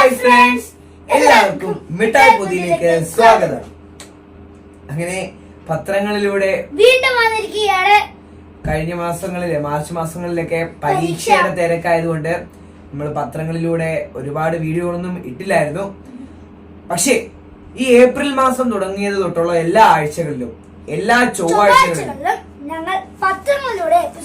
Hi friends എല്ലാവർക്കും മിഠായി പൊതിയിലേക്ക് സ്വാഗതം. അങ്ങനെ പത്രങ്ങളിലൂടെ വീണ്ടും വന്നിരിക്കുകയാണ്. കഴിഞ്ഞ മാസങ്ങളിലെ മാർച്ച് മാസങ്ങളിലൊക്കെ പരീക്ഷയുടെ തിരക്കായതുകൊണ്ട് നമ്മൾ പത്രങ്ങളിലൂടെ ഒരുപാട് വീഡിയോകളൊന്നും ഇട്ടില്ലായിരുന്നു. പക്ഷേ ഈ ഏപ്രിൽ മാസം തുടങ്ങിയത് തൊട്ടുള്ള എല്ലാ ആഴ്ചകളിലും എല്ലാ ചൊവ്വാഴ്ചകളിലും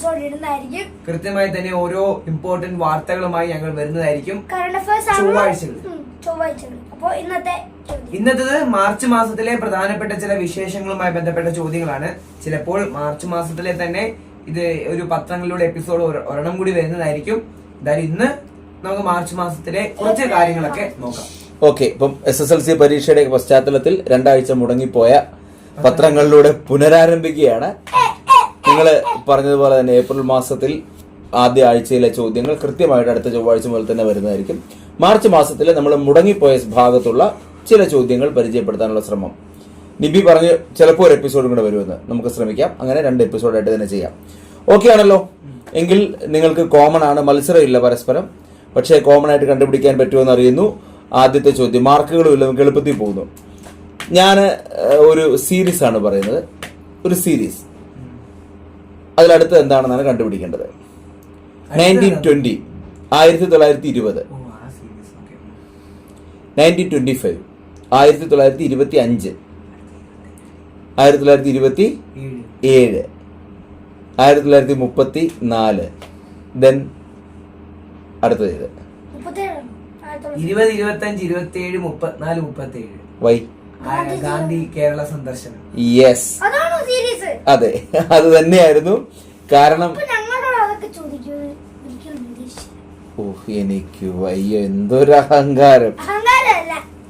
എപ്പിസോഡ് ഇടുന്നതായിരിക്കും കൃത്യമായി തന്നെ ഓരോ ഇമ്പോർട്ടന്റ് വാർത്തകളുമായി ഞങ്ങൾ വരുന്നതായിരിക്കും കറണ്ട് അഫയേഴ്സ് ചൊവ്വാഴ്ചകൾ. ചൊവ്വാഴ്ചകൾ. അപ്പോ ഇന്നത്തെ ഇന്നത്തേത് മാർച്ച് മാസത്തിലെ പ്രധാനപ്പെട്ട ചില വിശേഷങ്ങളുമായി ബന്ധപ്പെട്ട ചോദ്യങ്ങളാണ്. ചിലപ്പോൾ മാർച്ച് മാസത്തിലെ തന്നെ ഇത് ഒരു പത്രങ്ങളിലൂടെ എപ്പിസോഡ് ഒരെണ്ണം കൂടി വരുന്നതായിരിക്കും. എന്തായാലും ഇന്ന് നമുക്ക് മാർച്ച് മാസത്തിലെ കുറച്ച് കാര്യങ്ങളൊക്കെ നോക്കാം. ഓക്കെ ഇപ്പം എസ് എസ് എൽ സി പരീക്ഷയുടെ പശ്ചാത്തലത്തിൽ രണ്ടാഴ്ച മുടങ്ങിപ്പോയ പത്രങ്ങളിലൂടെ പുനരാരംഭിക്കുകയാണ്. നിങ്ങൾ പറഞ്ഞതുപോലെ തന്നെ ഏപ്രിൽ മാസത്തിൽ ആദ്യ ആഴ്ചയിലെ ചോദ്യങ്ങൾ കൃത്യമായിട്ട് അടുത്ത ചൊവ്വാഴ്ച മുതൽ തന്നെ വരുന്നതായിരിക്കും. മാർച്ച് മാസത്തിൽ നമ്മൾ മുടങ്ങിപ്പോയ ഭാഗത്തുള്ള ചില ചോദ്യങ്ങൾ പരിചയപ്പെടുത്താനുള്ള ശ്രമം. നിബി പറഞ്ഞ് ചിലപ്പോൾ ഒരു എപ്പിസോഡും കൂടെ വരുമെന്ന് നമുക്ക് ശ്രമിക്കാം. അങ്ങനെ രണ്ട് എപ്പിസോഡായിട്ട് തന്നെ ചെയ്യാം. ഓക്കെ ആണല്ലോ? എങ്കിൽ നിങ്ങൾക്ക് കോമൺ ആണ് മത്സരമില്ല പരസ്പരം. പക്ഷേ കോമൺ ആയിട്ട് കണ്ടുപിടിക്കാൻ പറ്റുമെന്ന് അറിയുന്നു. ആദ്യത്തെ ചോദ്യം മാർക്കുകളും ഇല്ല നമുക്ക് എളുപ്പത്തിൽ പോകുന്നു. ഞാൻ ഒരു സീരീസ് ആണ് പറയുന്നത്. ഒരു സീരീസ് അതിലടുത്ത് എന്താണെന്നാണ് കണ്ടുപിടിക്കേണ്ടത്? നയന്റീൻ ട്വന്റി ആയിരത്തി തൊള്ളായിരത്തി ഇരുപത്. നയന്റീൻ ട്വന്റി ഫൈവ് ആയിരത്തി തൊള്ളായിരത്തി ഇരുപത്തി അഞ്ച് ആയിരത്തി തൊള്ളായിരത്തി ഇരുപത്തി ഏഴ്. ആയിരത്തി തൊള്ളായിരത്തി മുപ്പത്തി നാല് ദെൻ അടുത്തത് ഇരുപത് ഇരുപത്തഞ്ച് ഇരുപത്തി ഏഴ് മുപ്പത്തിനാല് മുപ്പത്തി ഏഴ് വൈ ഗാന്ധി കേരള സന്ദർശനം. യെസ് അതാണോ സീരീസ് അതെ അത് തന്നെയായിരുന്നു. കാരണം ഓഹ് എനിക്ക് വയ്യ എന്തൊരു അഹങ്കാരം.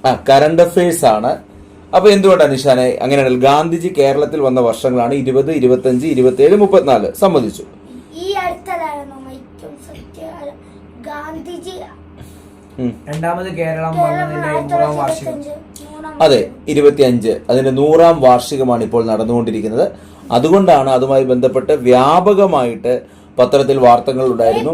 ആ കറണ്ട് അഫയേഴ്സ് ആണ്. അപ്പൊ എന്തുകൊണ്ടാണ് നിഷാനെ അങ്ങനെയാണെങ്കിൽ ഗാന്ധിജി കേരളത്തിൽ വന്ന വർഷങ്ങളാണ് ഇരുപത് ഇരുപത്തഞ്ച് ഇരുപത്തിയേഴ് മുപ്പത്തിനാല് സമ്മതിച്ചു. ഈ ഗാന്ധിജി. രണ്ടാമത് കേരളം അതെ ഇരുപത്തിയഞ്ച്. അതിന്റെ നൂറാം വാർഷികമാണ് ഇപ്പോൾ നടന്നുകൊണ്ടിരിക്കുന്നത്. അതുകൊണ്ടാണ് അതുമായി ബന്ധപ്പെട്ട് വ്യാപകമായിട്ട് പത്രത്തിൽ വാർത്തകൾ ഉണ്ടായിരുന്നു.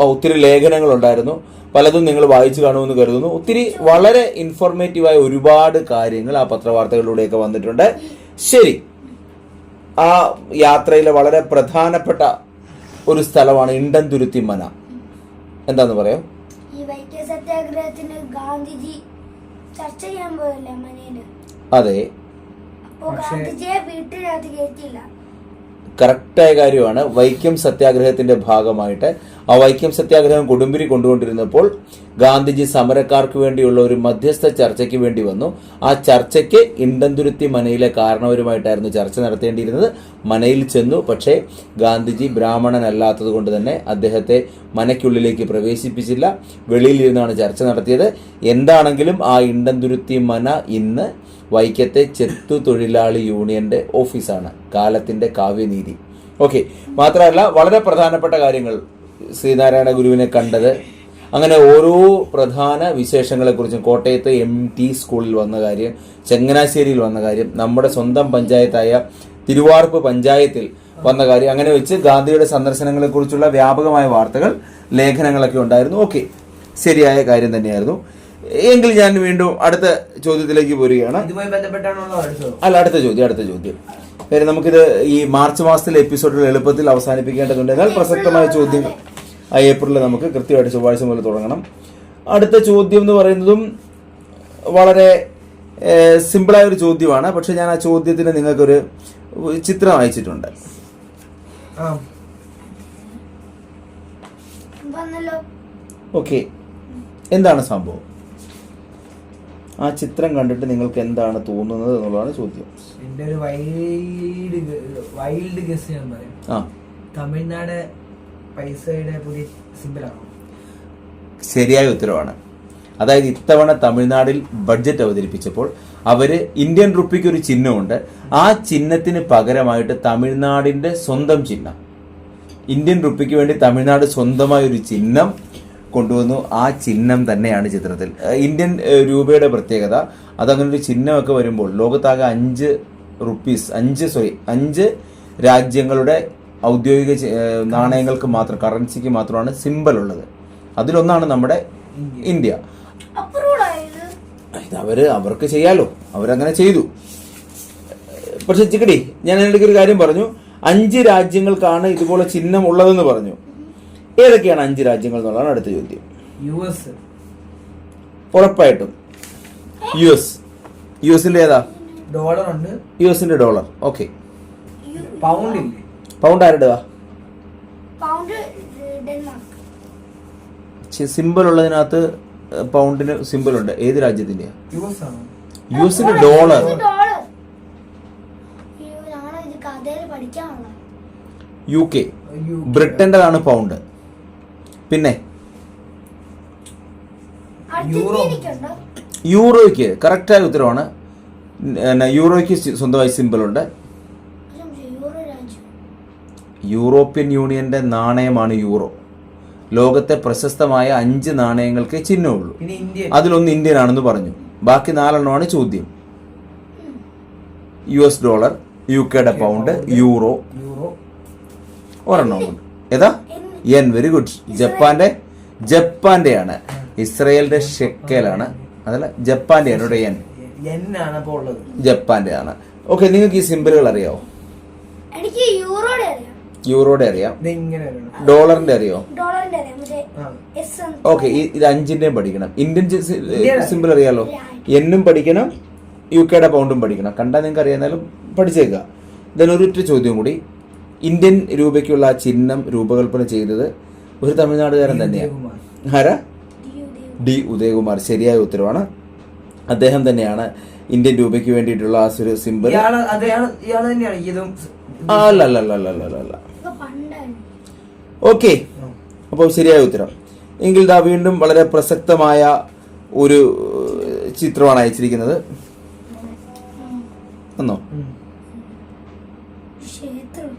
ഒത്തിരി ലേഖനങ്ങൾ ഉണ്ടായിരുന്നു. പലതും നിങ്ങൾ വായിച്ചു കാണുമെന്ന് കരുതുന്നു. ഒത്തിരി വളരെ ഇൻഫോർമേറ്റീവായ ഒരുപാട് കാര്യങ്ങൾ ആ പത്രവാർത്തകളിലൂടെയൊക്കെ വന്നിട്ടുണ്ട്. ശരി. ആ യാത്രയിലെ വളരെ പ്രധാനപ്പെട്ട ഒരു സ്ഥലമാണ് ഇണ്ടൻ തുരുത്തി മന. എന്താന്ന് പറയാം? സത്യാഗ്രഹത്തിന് ഗാന്ധിജി ചർച്ച ചെയ്യാൻ പോയല്ലേ അതെ. പക്ഷേ- ഗാന്ധിജിയെ വീട്ടിനകത്ത് കയറ്റിയില്ല. കറക്റ്റായ കാര്യമാണ്. വൈക്കം സത്യാഗ്രഹത്തിന്റെ ഭാഗമായിട്ട് ആ വൈക്കം സത്യാഗ്രഹം കൊടുമ്പിരി കൊണ്ടുകൊണ്ടിരുന്നപ്പോൾ ഗാന്ധിജി സമരക്കാർക്ക് വേണ്ടിയുള്ള ഒരു മധ്യസ്ഥ ചർച്ചയ്ക്ക് വേണ്ടി വന്നു. ആ ചർച്ചയ്ക്ക് ഇണ്ടന്തുരുത്തി മനയിലെ കാരണവരുമായിട്ടായിരുന്നു ചർച്ച നടത്തേണ്ടിയിരുന്നത്. മനയിൽ ചെന്നു. പക്ഷേ ഗാന്ധിജി ബ്രാഹ്മണനല്ലാത്തത് കൊണ്ട് തന്നെ അദ്ദേഹത്തെ മനയ്ക്കുള്ളിലേക്ക് പ്രവേശിപ്പിച്ചില്ല. വെളിയിലിരുന്നാണ് ചർച്ച നടത്തിയത്. എന്താണെങ്കിലും ആ ഇണ്ടന്തുരുത്തി മന ഇന്ന് വൈക്കത്തെ ചെത്തു തൊഴിലാളി യൂണിയന്റെ ഓഫീസാണ് കാലത്തിന്റെ കാവ്യനീതി. ഓക്കെ മാത്രമല്ല വളരെ പ്രധാനപ്പെട്ട കാര്യങ്ങൾ ശ്രീനാരായണ ഗുരുവിനെ കണ്ടത്. അങ്ങനെ ഓരോ പ്രധാന വിശേഷങ്ങളെക്കുറിച്ചും കോട്ടയത്ത് എം ടി സ്കൂളിൽ വന്ന കാര്യം ചങ്ങനാശ്ശേരിയിൽ വന്ന കാര്യം നമ്മുടെ സ്വന്തം പഞ്ചായത്തായ തിരുവാർപ്പ് പഞ്ചായത്തിൽ വന്ന കാര്യം അങ്ങനെ വെച്ച് ഗാന്ധിയുടെ സന്ദർശനങ്ങളെക്കുറിച്ചുള്ള വ്യാപകമായ വാർത്തകൾ ലേഖനങ്ങളൊക്കെ ഉണ്ടായിരുന്നു. ഓക്കെ ശരിയായ കാര്യം തന്നെയായിരുന്നു. എങ്കിൽ ഞാൻ വീണ്ടും അടുത്ത ചോദ്യത്തിലേക്ക് പോരുകയാണ്. അല്ല അടുത്ത ചോദ്യം അടുത്ത ചോദ്യം. കാര്യം നമുക്കിത് ഈ മാർച്ച് മാസത്തിലെ എപ്പിസോഡിൽ എളുപ്പത്തിൽ അവസാനിപ്പിക്കേണ്ടതുണ്ട് എന്നാൽ പ്രസക്തമായ ചോദ്യം ആ ഏപ്രിലിൽ നമുക്ക് കൃത്യമായിട്ട് ചൊവ്വാഴ്ച മുതൽ തുടങ്ങണം. അടുത്ത ചോദ്യം എന്ന് പറയുന്നതും വളരെ സിമ്പിളായ ഒരു ചോദ്യമാണ്. പക്ഷെ ഞാൻ ആ ചോദ്യത്തിന് നിങ്ങൾക്കൊരു ചിത്രം അയച്ചിട്ടുണ്ട്. ഓക്കെ. എന്താണ് സംഭവം? ആ ചിത്രം കണ്ടിട്ട് നിങ്ങൾക്ക് എന്താണ് തോന്നുന്നത് എന്നുള്ളതാണ് ചോദ്യം. എന്റെ ഒരു വൈൽഡ് വൈൽഡ് ഗസ് ഞാൻ പറയും. ആ. തമിഴ്നാട് പൈസയുടെ പുതിയ സിമ്പിളാണോ? ശരിയായ ഉത്തരവാണ്. അതായത് ഇത്തവണ തമിഴ്നാടിൽ ബഡ്ജറ്റ് അവതരിപ്പിച്ചപ്പോൾ അവർ ഇന്ത്യൻ റുപ്പിക്ക് ഒരു ചിഹ്നമുണ്ട്. ആ ചിഹ്നത്തിന് പകരമായിട്ട് തമിഴ്നാടിന്റെ സ്വന്തം ചിഹ്നം. ഇന്ത്യൻ റുപ്പിക്ക് വേണ്ടി തമിഴ്നാട് സ്വന്തമായ ഒരു ചിഹ്നം കൊണ്ടുവന്നു. ആ ചിഹ്നം തന്നെയാണ് ചിത്രത്തിൽ. ഇന്ത്യൻ രൂപയുടെ പ്രത്യേകത. അതങ്ങനെ ഒരു ചിഹ്നമൊക്കെ വരുമ്പോൾ ലോകത്താകെ അഞ്ച് റുപ്പീസ് അഞ്ച് സോറി അഞ്ച് രാജ്യങ്ങളുടെ ഔദ്യോഗിക നാണയങ്ങൾക്ക് മാത്രം കറൻസിക്ക് മാത്രമാണ് സിമ്പൽ ഉള്ളത്. അതിലൊന്നാണ് നമ്മുടെ ഇന്ത്യ. ഇത് അവർ അവർക്ക് ചെയ്യാലോ. അവരങ്ങനെ ചെയ്തു. പക്ഷെ ചിക്കടി ഞാൻ അതിനിടയ്ക്ക് ഒരു കാര്യം പറഞ്ഞു. അഞ്ച് രാജ്യങ്ങൾക്കാണ് ഇതുപോലെ ചിഹ്നം ഉള്ളതെന്ന് പറഞ്ഞു. ഏതൊക്കെയാണ് അഞ്ച് രാജ്യങ്ങൾ എന്നുള്ളതാണ് അടുത്ത ചോദ്യം. യു എസ് ഉറപ്പായിട്ടും യു എസ് യു എസിന്റെ ഏതാ? ഡോളർ ഉണ്ട്. യു എസിന്റെ ഡോളർ ഓക്കെ പൗണ്ട് ഇല്ലേ? പൗണ്ട് ആരുടെ പൗണ്ട് ഡെൻമാർക്ക് സിമ്പിൾ ഉള്ളതിനകത്ത് പൗണ്ടിന് സിമ്പിൾ ഉണ്ട്. ഏത് രാജ്യത്തിന്റെയാ? യു എസിന്റെ ഡോളർ യു കെ ബ്രിട്ടന്റെതാണ് പൗണ്ട് പിന്നെ? യൂറോ. യൂറോയ്ക്ക് കറക്റ്റായ ഉത്തരവാണ്. യൂറോയ്ക്ക് സ്വന്തമായി രാജ്യം. യൂറോപ്യൻ യൂണിയന്റെ നാണയമാണ് യൂറോ. ലോകത്തെ പ്രശസ്തമായ അഞ്ച് നാണയങ്ങൾക്ക് ചിഹ്നമുള്ളൂ. അതിലൊന്ന് ഇന്ത്യൻ. ആണെന്ന് പറഞ്ഞു. ബാക്കി നാലെണ്ണമാണ് ചോദ്യം. യു എസ് ഡോളർ യു കെയുടെ പൗണ്ട് യൂറോ. യൂറോ. ഒരെണ്ണം ഏതാ? എൻ വെരി ഗുഡ് ജപ്പാന്റെ ജപ്പാന്റെയാണ് ഇസ്രയേലിന്റെ ഷെക്കേലാണ് അതല്ല ജപ്പാന്റെ ആണ് എൻ ആണ് ജപ്പാന്റെ ആണ്. ഓക്കെ നിങ്ങൾക്ക് ഈ സിമ്പിളുകൾ അറിയാവോ യൂറോയുടെ അറിയാം. ഡോളറിന്റെ അറിയോ. ഓക്കെ ഇത് അഞ്ചിന്റെയും പഠിക്കണം. ഇന്ത്യൻ. സിമ്പിൾ അറിയാലോ? എന്നും പഠിക്കണം യു കെയുടെ പൗണ്ടും പഠിക്കണം. കണ്ടാൽ നിങ്ങൾക്ക് അറിയാന്നാലും പഠിച്ചേക്കുക. Then ഒരൊറ്റ ചോദ്യം കൂടി. ഇന്ത്യൻ രൂപയ്ക്കുള്ള ആ ചിഹ്നം രൂപകൽപ്പന ചെയ്തത് ഒരു തമിഴ്നാടുകാരൻ തന്നെയാണ്. ആരാ? ഡി ഉദയകുമാർ. ശരിയായ ഉത്തരവാണ്. അദ്ദേഹം തന്നെയാണ് ഇന്ത്യൻ രൂപയ്ക്ക് വേണ്ടിയിട്ടുള്ള ആ ഒരു സിമ്പിൾ ഇയാൾ അതെയാണ് തന്നെയാണ് ഇതും അല്ല അല്ല അല്ല അല്ല അല്ല അല്ല. ഓക്കെ. അപ്പോൾ ശരിയായ ഉത്തരം. എങ്കിൽ ദാ വീണ്ടും വളരെ പ്രസക്തമായ ഒരു ചിത്രമാണ് അയച്ചിരിക്കുന്നത്. എന്നോ ഉം. ക്ഷേത്രം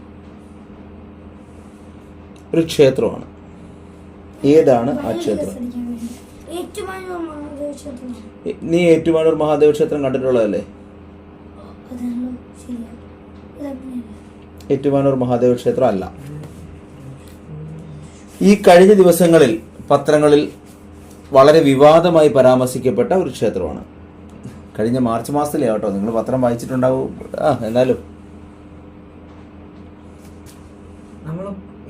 ഒരു ക്ഷേത്രമാണ്. ഏതാണ് ആ ക്ഷേത്രം? നീ ഏറ്റുമാനൂർ മഹാദേവ ക്ഷേത്രം കണ്ടിട്ടുള്ളതല്ലേ? ഏറ്റുമാനൂർ മഹാദേവ ക്ഷേത്രം അല്ല. ഈ കഴിഞ്ഞ ദിവസങ്ങളിൽ പത്രങ്ങളിൽ വളരെ വിവാദമായി പരാമർശിക്കപ്പെട്ട ഒരു ക്ഷേത്രമാണ്. കഴിഞ്ഞ മാർച്ച് മാസത്തിലേ കേട്ടോ നിങ്ങൾ പത്രം വായിച്ചിട്ടുണ്ടാവും. ആ എന്നാലും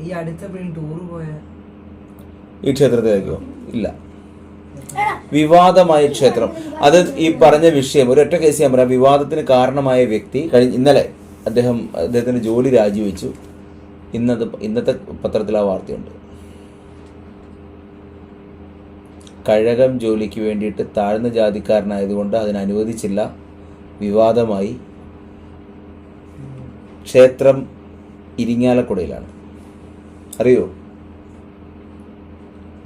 ഈ അടുത്തെപ്പോഴും ടൂർ പോയ? ഈ ക്ഷേത്രത്തിലേക്കോ? ഇല്ല. വിവാദമായ ക്ഷേത്രം. അത് ഈ പറഞ്ഞ വിഷയം ഒരു ഒറ്റ കേസ് ഞാൻ പറയാം. വിവാദത്തിന് കാരണമായ വ്യക്തി കഴിഞ്ഞ ഇന്നലെ അദ്ദേഹം അദ്ദേഹത്തിന്റെ ജോലി രാജിവെച്ചു. ഇന്നത്തെ ഇന്നത്തെ പത്രത്തിൽ ആ വാർത്തയുണ്ട്. കഴകം ജോലിക്ക് വേണ്ടിയിട്ട് താഴ്ന്ന ജാതിക്കാരനായതുകൊണ്ട് അതിന് അനുവദിച്ചില്ല വിവാദമായി. ക്ഷേത്രം ഇരിങ്ങാലക്കുടയിലാണ്. അറിയോ?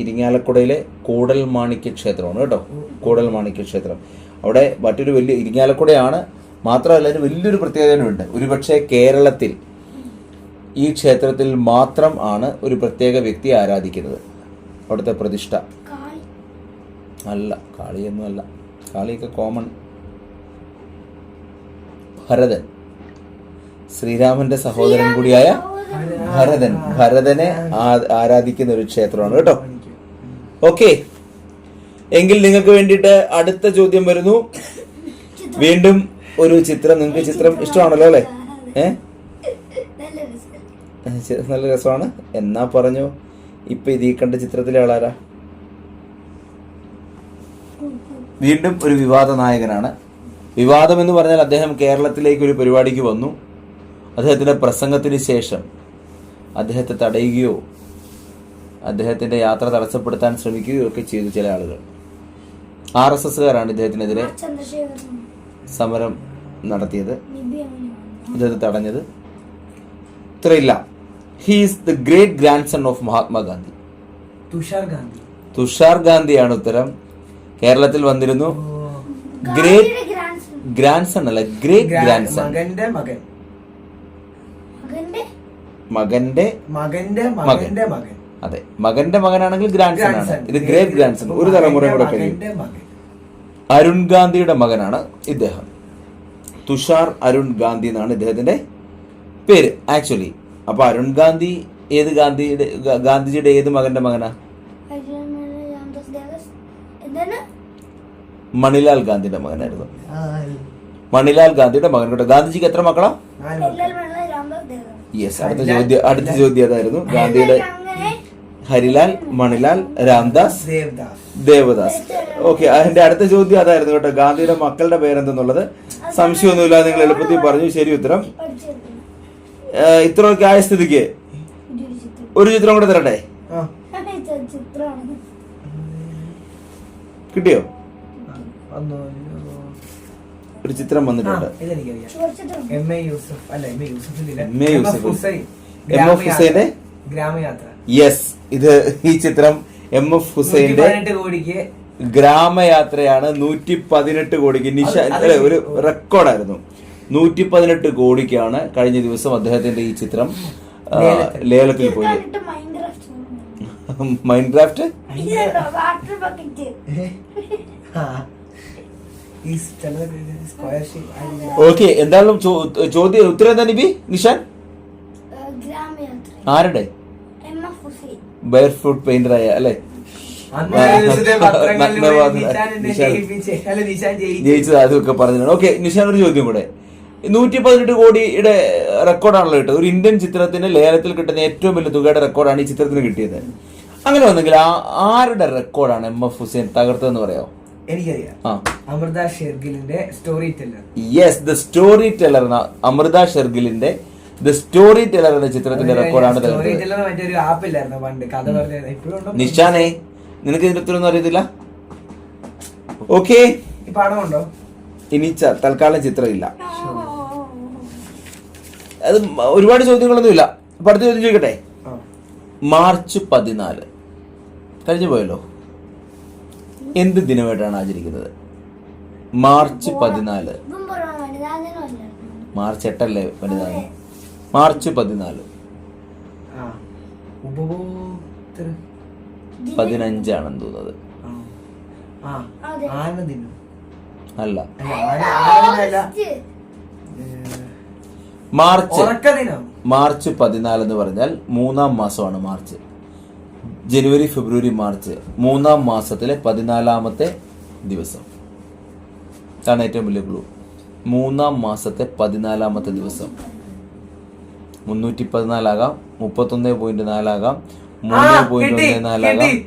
ഇരിങ്ങാലക്കുടയിലെ കൂടൽ മാണിക്യ ക്ഷേത്രമാണ് കേട്ടോ. കൂടൽ മാണിക്യ ക്ഷേത്രം അവിടെ മറ്റൊരു വലിയ ഇരിങ്ങാലക്കുടയാണ്. മാത്രമല്ല അതിന് വലിയൊരു പ്രത്യേകതയുണ്ട്. ഒരുപക്ഷെ കേരളത്തിൽ ഈ ക്ഷേത്രത്തിൽ മാത്രം ആണ് ഒരു പ്രത്യേക വ്യക്തി ആരാധിക്കുന്നത്. അവിടുത്തെ പ്രതിഷ്ഠ. അല്ല കാളിയൊന്നുമല്ല. കാളിയൊക്കെ കോമൺ ഭരതൻ. ശ്രീരാമന്റെ സഹോദരൻ കൂടിയായ ഭരതൻ. ഭരതനെ ആരാധിക്കുന്ന ഒരു ക്ഷേത്രമാണ് കേട്ടോ. ഓക്കെ. എങ്കിൽ നിങ്ങൾക്ക് വേണ്ടിയിട്ട് അടുത്ത ചോദ്യം വരുന്നു. വീണ്ടും ഒരു ചിത്രം. നിങ്ങൾക്ക് ചിത്രം ഇഷ്ടമാണല്ലോ അല്ലേ? ഏ? നല്ല രസം നല്ല രസമാണ്. എന്നാ പറഞ്ഞു. ഇപ്പൊ ഇതീ കണ്ട ചിത്രത്തിലെ ആളാരാ? വീണ്ടും ഒരു വിവാദ നായകനാണ്. വിവാദം എന്ന് പറഞ്ഞാൽ അദ്ദേഹം കേരളത്തിലേക്ക് ഒരു പരിപാടിക്ക് വന്നു. അദ്ദേഹത്തിന്റെ പ്രസംഗത്തിന് ശേഷം അദ്ദേഹത്തെ തടയുകയോ അദ്ദേഹത്തിന്റെ യാത്ര തടസ്സപ്പെടുത്താൻ ശ്രമിക്കുകയോ ഒക്കെ ചെയ്തു ചില ആളുകൾ. ആർ എസ് എസ്സുകാരാണ് ഇദ്ദേഹത്തിനെതിരെ സമരം നടത്തിയത്. അദ്ദേഹത്തെ ഇദ്ദേഹത്തെ തടഞ്ഞത്. ഇത്രയില്ല. He's the great grand son of Mahatma Gandhi Tushar Gandhi. Tushar ഗാന്ധിയാണ് ഉത്തരം. കേരളത്തിൽ വന്നിരുന്നു. ഗ്രേറ്റ് ഗ്രാൻഡ് സൺ അല്ല ഗ്രേറ്റ് ഗ്രാ- ഗ്രാൻഡ് സൺ മകൻ. മകന്റെ മകന്റെ മകന്റെ മകൻ. അതെ. മകന്റെ മകനാണെങ്കിൽ ഗ്രാൻഡ് സൺ ആണ് ഇത് ഗ്രേറ്റ് ഗ്രാൻഡ് സൺ ഒരു തലമുറ കൂടെ കഴിയും. മകൻ. അരുൺ ഗാന്ധിയുടെ മകനാണ് ഇദ്ദേഹം. തുഷാർ അരുൺ ഗാന്ധി എന്നാണ് ഇദ്ദേഹത്തിന്റെ പേര് ആക്ച്വലി അപ്പൊ അരുൺ ഗാന്ധി ഏത് ഗാന്ധിയുടെ ഗാന്ധിജിയുടെ ഏത് മകന്റെ മകനാ? മണിലാൽ ഗാന്ധിയുടെ മകനായിരുന്നു. മണിലാൽ ഗാന്ധിയുടെ മകൻ കേട്ടോ. ഗാന്ധിജിക്ക് എത്ര മക്കളാ നാല് മക്കൾ. എല്ലാവരും വെള്ള രാംദാസ് യെസ് അടുത്ത ചോദ്യം അടുത്ത ചോദ്യം അതായിരുന്നു ഗാന്ധിയുടെ ഹരിലാൽ മണിലാൽ രാംദാസ് ദേവദാസ്. ദേവദാസ്. ഓക്കെ അതിന്റെ അടുത്ത ചോദ്യം അതായിരുന്നു കേട്ടോ. ഗാന്ധിയുടെ മക്കളുടെ പേരെന്തെന്നുള്ളത്? സംശയമൊന്നുമില്ല നിങ്ങൾ എളുപ്പത്തിൽ പറഞ്ഞു. ശരി ഉത്തരം. ഇത്രയൊക്കെ ആയ സ്ഥിതിക്ക് ഒരു ചിത്രം കൂടെ തരട്ടെ? കിട്ടിയോ? ഒരു ചിത്രം വന്നിട്ടുണ്ട്. ഇതെനിക്കറിയാം. എം എ യൂസഫ് അല്ല എം എ യൂസഫിന്റെ എഫ് ഹുസൈന്റെ? ഗ്രാമയാത്ര. യെസ് ഇത് ഈ ചിത്രം എം എഫ് ഹുസൈന്റെ ഗ്രാമയാത്രയാണ്. നൂറ്റി പതിനെട്ട് കോടിക്ക് നിഷ ഒരു റെക്കോർഡായിരുന്നു. നൂറ്റി പതിനെട്ട് കോടിക്കാണ് കഴിഞ്ഞ ദിവസം അദ്ദേഹത്തിന്റെ ഈ ചിത്രം ലേലത്തിൽ. മൈൻഡ് മൈൻഡ് ക്രാഫ്റ്റ് ഓക്കെ എന്തായാലും ചോദ്യം ഉത്തരം എന്താ നിബി നിഷാൻ? ആരുടെ? Barefoot Nishan. ജയിപ്പിച്ച് അല്ല ജയിച്ചത് അതൊക്കെ പറഞ്ഞാണ് ഓക്കെ നിഷാൻ ഒരു ചോദ്യം കൂടെ. നൂറ്റി പതിനെട്ട് കോടിയുടെ റെക്കോർഡാണല്ലോ കിട്ടുന്നത്. ഒരു ഇന്ത്യൻ ചിത്രത്തിന് ലേലത്തിൽ കിട്ടുന്ന ഏറ്റവും വലിയ തുകയുടെ റെക്കോർഡാണ് ഈ ചിത്രത്തിന് കിട്ടിയത്. അങ്ങനെ വന്നെങ്കിൽ ആ ആരുടെ റെക്കോർഡാണ് എം എഫ് ഹുസൈൻ തകർത്തതെന്ന് പറയാമോ? എനിക്കറിയാം. Amrita ഷെർഗിലിന്റെ story teller yes the story teller എന്ന അമൃത ഷെർഗിലിന്റെ ദ സ്റ്റോറി ടെല്ലർ എന്ന ചിത്രത്തിന്റെ റെക്കോർഡാണ് സ്റ്റോറി തകർത്തത് മറ്റേ ഒരു ആപ്പ് ഇല്ലായിരുന്നു പണ്ട്? കഥ പറഞ്ഞത് ഇപ്പോഴും ഉണ്ടോ? നിഷാനെ നിനക്ക് ഇതിന്റെ ഉത്തരവൊന്നും അറിയത്തില്ല? ഓക്കെ ഈ പടം ഉണ്ടോ? ഇനി ച- തൽക്കാലം ചിത്രമില്ല. അത് ഒരുപാട് ചോദ്യങ്ങളൊന്നും ഇല്ല. അടുത്ത ചോദ്യം ചോദിക്കട്ടെ? മാർച്ച് പതിനാല്. കഴിഞ്ഞു പോയല്ലോ. എന്ത് ദിനമായിട്ടാണ് ആചരിക്കുന്നത്? മാർച്ച് പതിനാല്. മാർച്ച് എട്ടല്ലേ വനിതാ മാർച്ച് പതിനാല്. പതിനഞ്ചാണെന്ന് തോന്നുന്നത്. അല്ല. മാർച്ച്. മാർച്ച് പതിനാല് എന്ന് പറഞ്ഞാൽ മൂന്നാം മാസമാണ് മാർച്ച്. ജനുവരി ഫെബ്രുവരി മാർച്ച് മൂന്നാം മാസത്തിലെ പതിനാലാമത്തെ ദിവസം. അതാണ് ഏറ്റവും വലിയ ക്ലൂ മൂന്നാം മാസത്തെ പതിനാലാമത്തെ ദിവസം. മുന്നൂറ്റി പതിനാലാകാം മുപ്പത്തൊന്ന് പോയിന്റ് നാലാകാം മൂന്ന് പോയിന്റ് ഒന്ന് നാലാകാം.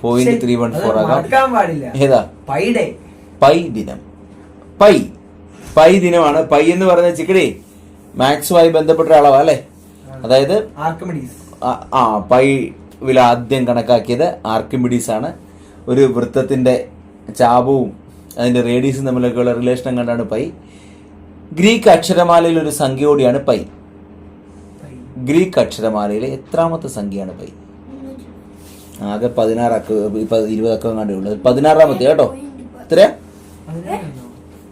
പോയിന്റ് ത്രീ വൺ ഫോർ ആകാം. ഏതാ? പൈ ദിനം. പൈ. പൈ ദിനമാണ്. പൈ എന്ന് പറയുന്ന ചിക്കടി മാത്സുമായി ബന്ധപ്പെട്ട അളവാ അല്ലേ? അതായത് ആ പൈ വില ആദ്യം കണക്കാക്കിയത് ആർക്കിമിഡീസ് ആണ് ഒരു വൃത്തത്തിന്റെ ചാപവും അതിന്റെ റേഡിയസും തമ്മിലൊക്കെയുള്ള റിലേഷൻ കണ്ടാണ് പൈ. ഗ്രീക്ക് അക്ഷരമാലയിൽ ഒരു സംഖ്യ കൂടിയാണ് പൈ. ഗ്രീക്ക് അക്ഷരമാലയിലെ എത്രാമത്തെ സംഖ്യയാണ് പൈ? ആകെ പതിനാറ് അക്ക ഇരുപത് അക്കം കണ്ടേ ഉള്ളൂ. പതിനാറാമത്തെ കേട്ടോ? എത്ര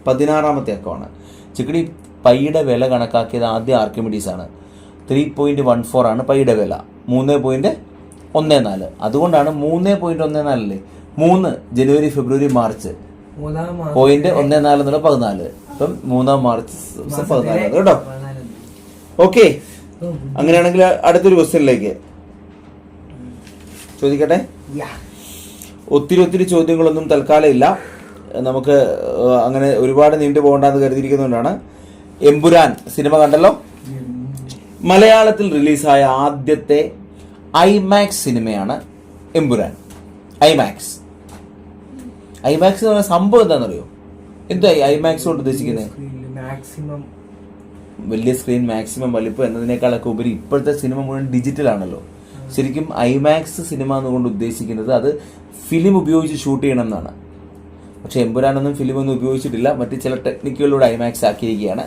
പതിനാറാമത്തെ അക്കമാണ്. ചിക്കടി പൈയുടെ വില കണക്കാക്കിയത് ആദ്യം ആർക്കിമിഡീസ് ആണ് ത്രീ പോയിന്റ് വൺ ഫോർ ആണ് പൈയുടെ വില. മൂന്ന് പോയിന്റ് ഒന്ന് നാല്. അതുകൊണ്ടാണ് മൂന്ന് പോയിന്റ് ഒന്ന് നാലല്ലേ? മൂന്ന് ജനുവരി ഫെബ്രുവരി മാർച്ച്. പോയിന്റ് ഒന്ന് നാല് എന്നുള്ള പതിനാല്. അപ്പം മൂന്നാം മാർച്ച് പതിനാല് കേട്ടോ. ഓക്കെ. അങ്ങനെയാണെങ്കിൽ അടുത്തൊരു ക്വസ്റ്റ്യനിലേക്ക്. ചോദിക്കട്ടെ. ഒത്തിരി ഒത്തിരി ചോദ്യങ്ങളൊന്നും തൽക്കാലം ഇല്ല നമുക്ക് അങ്ങനെ ഒരുപാട് നീണ്ടു പോകണ്ടെന്ന് കരുതിയിരിക്കുന്നതുകൊണ്ടാണ്. എമ്പുരാൻ സിനിമ കണ്ടല്ലോ? മലയാളത്തിൽ റിലീസായ ആദ്യത്തെ ഐമാക്സ് സിനിമയാണ് എമ്പുരാൻ. ഐമാക്സ്. ഐമാക്സ് എന്ന് പറയുന്ന സംഭവം എന്താണെന്നറിയോ? എന്താ ഐമാക്സ് കൊണ്ട് ഉദ്ദേശിക്കുന്നത് മാക്സിമം വലിയ സ്ക്രീൻ മാക്സിമം വലിപ്പം എന്നതിനേക്കാളൊക്കെ ഉപരി ഇപ്പോഴത്തെ സിനിമ മുഴുവൻ ഡിജിറ്റൽ ആണല്ലോ. ശരിക്കും ഐമാക്സ് സിനിമ എന്നുകൊണ്ട് ഉദ്ദേശിക്കുന്നത് അത് ഫിലിം ഉപയോഗിച്ച് ഷൂട്ട് ചെയ്യണം എന്നാണ്. പക്ഷെ എമ്പുരാനൊന്നും ഫിലിം ഒന്നും ഉപയോഗിച്ചിട്ടില്ല. മറ്റ് ചില ടെക്നിക്കുകളിലൂടെ ഐമാക്സ് ആക്കിയിരിക്കുകയാണ്.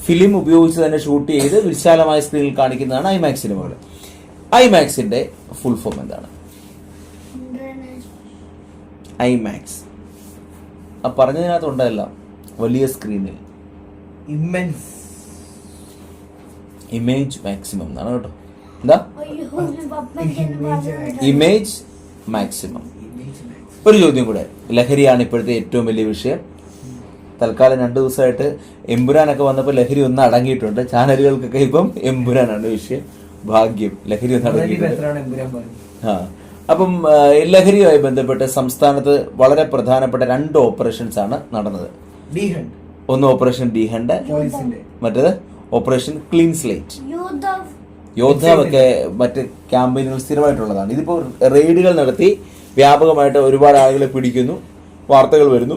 ഫിലിം ഉപയോഗിച്ച് തന്നെ ഷൂട്ട് ചെയ്ത് വിശാലമായ സ്ക്രീനിൽ കാണിക്കുന്നതാണ് ഐമാക്സ് സിനിമകൾ. ഐമാക്സിന്റെ ഫുൾ ഫോം എന്താണ്? ഐമാക്സ്. ആ പറഞ്ഞതിനകത്ത് ഉണ്ടല്ല വലിയ സ്ക്രീനിൽ ഇമ്മൻസ് ഇമേജ് മാക്സിമം എന്നാണ് കേട്ടോ. എന്താ? ഇമേജ് മാക്സിമം ഒരു ചോദ്യം കൂടെ. ലഹരിയാണ് ഇപ്പോഴത്തെ ഏറ്റവും വലിയ വിഷയം. തൽക്കാലം രണ്ടു ദിവസമായിട്ട് എമ്പുരാനൊക്കെ വന്നപ്പോൾ ലഹരി ഒന്ന് അടങ്ങിയിട്ടുണ്ട്. ചാനലുകൾക്കൊക്കെ ഇപ്പം എമ്പുരാനാണ് വിഷയം. ഭാഗ്യം ലഹരി ആ. അപ്പം ലഹരിയുമായി ബന്ധപ്പെട്ട് സംസ്ഥാനത്ത് വളരെ പ്രധാനപ്പെട്ട രണ്ട് ഓപ്പറേഷൻസ് ആണ് നടന്നത്. ഒന്ന് ഓപ്പറേഷൻ ഡി ഹണ്ട് മറ്റേത് ഓപ്പറേഷൻ ക്ലീൻ സ്ലേറ്റ്. യോദ്ധാവൊക്കെ മറ്റ് ക്യാമ്പയിനുകൾ സ്ഥിരമായിട്ടുള്ളതാണ്. ഇതിപ്പോ റെയ്ഡുകൾ നടത്തി വ്യാപകമായിട്ട് ഒരുപാട് ആളുകളെ പിടിക്കുന്നു വാർത്തകൾ വരുന്നു.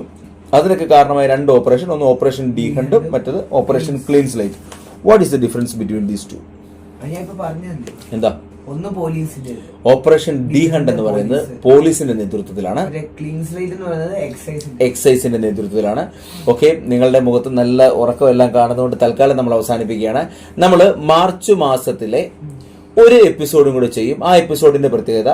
അതിനൊക്കെ കാരണമായ രണ്ട് ഓപ്പറേഷൻ ഒന്ന് ഓപ്പറേഷൻ ഡി ഹണ്ടും മറ്റത് operation clean slate. What is the difference between these two എന്താ? ഒന്ന് പോലീസിന്റെ ഓപ്പറേഷൻ ഡി ഹണ്ട് എന്ന് പറയുന്നത് പോലീസിന്റെ നേതൃത്വത്തിലാണ്. എക്സൈസിന്റെ നേതൃത്വത്തിലാണ്. ഓക്കെ നിങ്ങളുടെ മുഖത്ത് നല്ല ഉറക്കമെല്ലാം കാണുന്നതുകൊണ്ട് തൽക്കാലം നമ്മൾ അവസാനിപ്പിക്കുകയാണ്. നമ്മൾ മാർച്ച് മാസത്തിലെ ഒരു എപ്പിസോഡും കൂടെ ചെയ്യും. ആ എപ്പിസോഡിന്റെ പ്രത്യേകത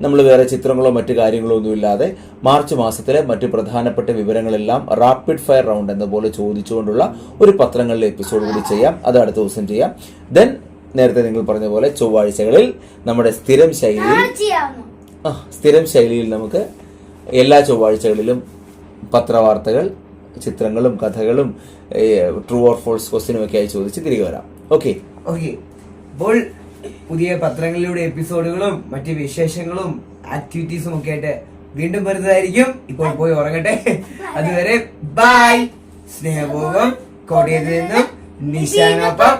നമ്മൾ വേറെ ചിത്രങ്ങളോ മറ്റു കാര്യങ്ങളോ ഒന്നുമില്ലാതെ മാർച്ച് മാസത്തിലെ മറ്റു പ്രധാനപ്പെട്ട വിവരങ്ങളെല്ലാം റാപ്പിഡ് ഫയർ റൗണ്ട് എന്ന പോലെ ചോദിച്ചുകൊണ്ടുള്ള ഒരു പത്രങ്ങളിലെ എപ്പിസോഡ് കൂടി ചെയ്യാം. അത് അടുത്ത ദിവസം ചെയ്യാം. ദെൻ നേരത്തെ നിങ്ങൾ പറഞ്ഞ പോലെ ചൊവ്വാഴ്ചകളിൽ നമ്മുടെ സ്ഥിരം ശൈലിയിൽ ആ, സ്ഥിരം ശൈലിയിൽ നമുക്ക് എല്ലാ ചൊവ്വാഴ്ചകളിലും പത്രവാർത്തകൾ ചിത്രങ്ങളും കഥകളും ട്രൂ ഓർ ഫോൾസ് ക്വസ്റ്റിനും ഒക്കെ ആയി ചോദിച്ച് തിരികെ വരാം. ഓക്കെ ഓക്കെ അപ്പോൾ പുതിയ പത്രങ്ങളിലൂടെ എപ്പിസോഡുകളും മറ്റ് വിശേഷങ്ങളും ആക്ടിവിറ്റീസും ഒക്കെ ആയിട്ട് വീണ്ടും വരുന്നതായിരിക്കും. ഇപ്പോൾ പോയി ഉറങ്ങട്ടെ. അതുവരെ ബൈ സ്നേഹപൂർവം കോട്ടയത്ത് നിന്നും നിശാനൊപ്പം